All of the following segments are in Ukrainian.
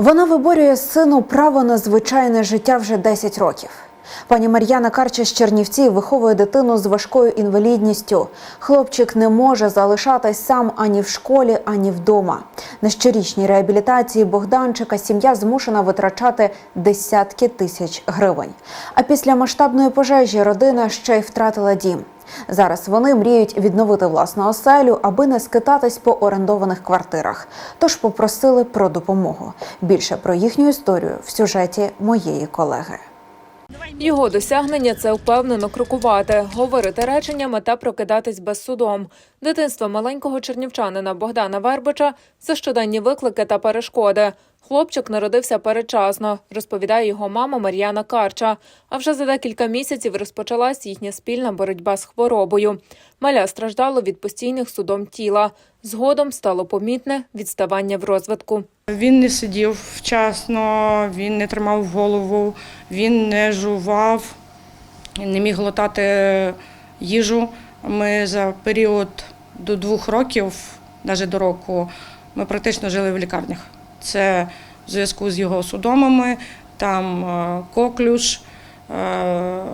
Вона виборює сину право на звичайне життя вже 10 років. Пані Мар'яна Карча з Чернівців виховує дитину з важкою інвалідністю. Хлопчик не може залишатись сам ані в школі, ані вдома. На щорічній реабілітації Богданчика сім'я змушена витрачати десятки тисяч гривень. А після масштабної пожежі родина ще й втратила дім. Зараз вони мріють відновити власну оселю, аби не скитатись по орендованих квартирах. Тож попросили про допомогу. Більше про їхню історію в сюжеті моєї колеги. Його досягнення це впевнено крокувати, говорити реченнями та прокидатись без судом. Дитинство маленького чернівчанина Богдана Вербича це щоденні виклики та перешкоди. Хлопчик народився передчасно, розповідає його мама Мар'яна Карча. А вже за декілька місяців розпочалась їхня спільна боротьба з хворобою. Маля страждало від постійних судом тіла. Згодом стало помітне відставання в розвитку. Він не сидів вчасно, він не тримав голову, він не жував, не міг глотати їжу. Ми за період до двох років, навіть до року, ми практично жили в лікарнях. Це в зв'язку з його судомами, там е, коклюш. е,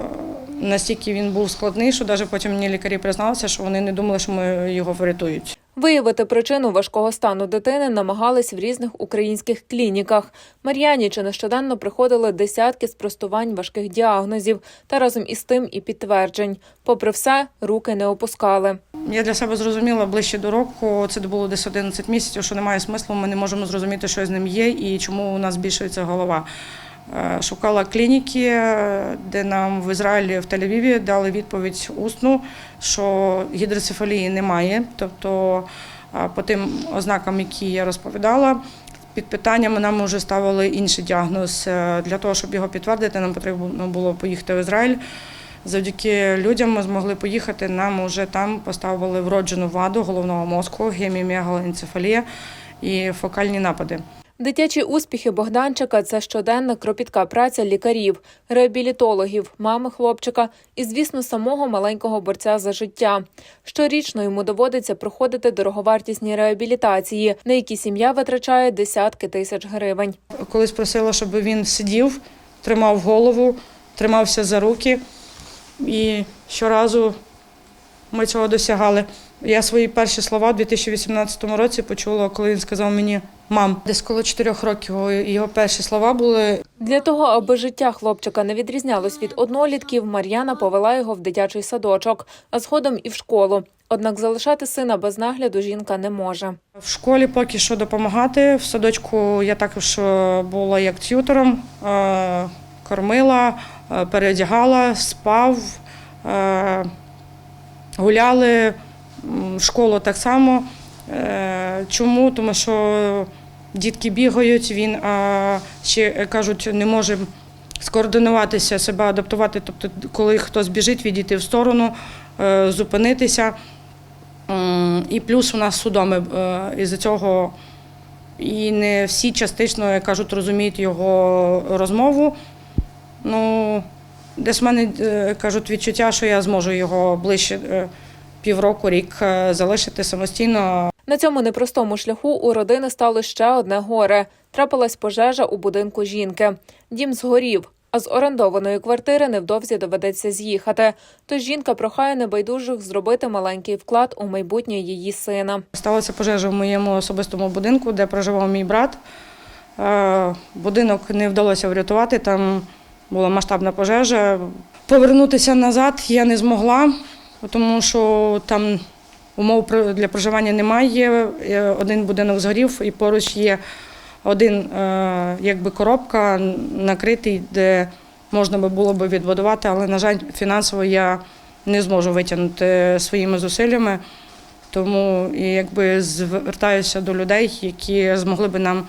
Настільки він був складний, що навіть потім мені лікарі призналися, що вони не думали, що ми його врятують. Виявити причину важкого стану дитини намагались в різних українських клініках. Мар'яні чи нещоденно приходили десятки спростувань важких діагнозів та разом із тим і підтверджень. Попри все, руки не опускали. Я для себе зрозуміла ближче до року, це було десь 11 місяців, що немає смислу, ми не можемо зрозуміти, що з ним є і чому у нас збільшується голова. Е, Шукала клініки, е, де нам в Ізраїлі в Тель-Авіві дали відповідь усну, що гідроцефалії немає. Тобто е, по тим ознакам, які я розповідала, під питаннями нам вже ставили інший діагноз. Для того, щоб його підтвердити, нам потрібно було поїхати в Ізраїль. Завдяки людям ми змогли поїхати. Нам вже там поставили вроджену ваду головного мозку, гемімегалоенцефалія і фокальні напади. Дитячі успіхи Богданчика це щоденна кропітка праця лікарів, реабілітологів, мами хлопчика і, звісно, самого маленького борця за життя. Щорічно йому доводиться проходити дороговартісні реабілітації, на які сім'я витрачає десятки тисяч гривень. Колись просила, щоб він сидів, тримав голову, тримався за руки. І щоразу ми цього досягали. Я свої перші слова у 2018 році почула, коли він сказав мені мам. Десь коло чотирьох років його перші слова були Для того, аби життя хлопчика не відрізнялось від однолітків, Мар'яна повела його в дитячий садочок, а згодом і в школу. Однак залишати сина без нагляду жінка не може. В школі поки що допомагати. В садочку я також була як т'ютором, кормила, е, переодягала, спав, е, гуляли, школу так само. Е, Чому? Тому що дітки бігають, він ще кажуть, не може скоординуватися, себе адаптувати. Тобто, коли хтось біжить, відійти в сторону, зупинитися. І плюс у нас судоми із-за цього і не всі частично, як кажуть, розуміють його розмову. Ну, десь в мене е, кажуть відчуття, що я зможу його ближче е, півроку, рік е, залишити самостійно. На цьому непростому шляху у родини стало ще одне горе. Трапилась пожежа у будинку жінки. Дім згорів, а з орендованої квартири невдовзі доведеться з'їхати. Тож жінка прохає небайдужих зробити маленький вклад у майбутнє її сина. Сталася пожежа в моєму особистому будинку, де проживав мій брат. Будинок не вдалося врятувати, там була масштабна пожежа. Повернутися назад я не змогла, тому що там умов для проживання немає. Е, Один будинок згорів і поруч є один е, якби коробка накритий, де можна було б відбудувати, але, на жаль, фінансово я не зможу витягнути своїми зусиллями. Тому якби звертаюся до людей, які змогли би нам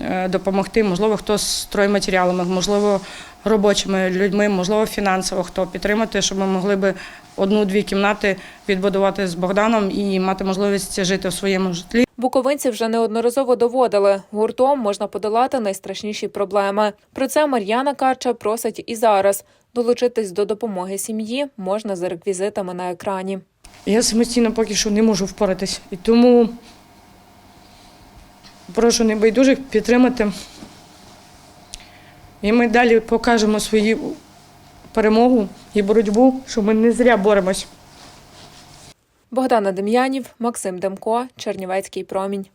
е, допомогти. Можливо, хто з стройматеріалами, можливо, робочими людьми, можливо, фінансово хто підтримати, щоб ми могли би одну-дві кімнати відбудувати з Богданом і мати можливість жити в своєму житлі. Буковинці вже неодноразово доводили, гуртом можна подолати найстрашніші проблеми. Про це Мар'яна Карча просить і зараз. Долучитись до допомоги сім'ї можна за реквізитами на екрані. Я самостійно поки що не можу впоратись. І тому прошу небайдужих підтримати І ми далі покажемо свою перемогу і боротьбу, що ми не зря боремось. Богдана Дем'янів, Максим Демко, Чернівецький промінь.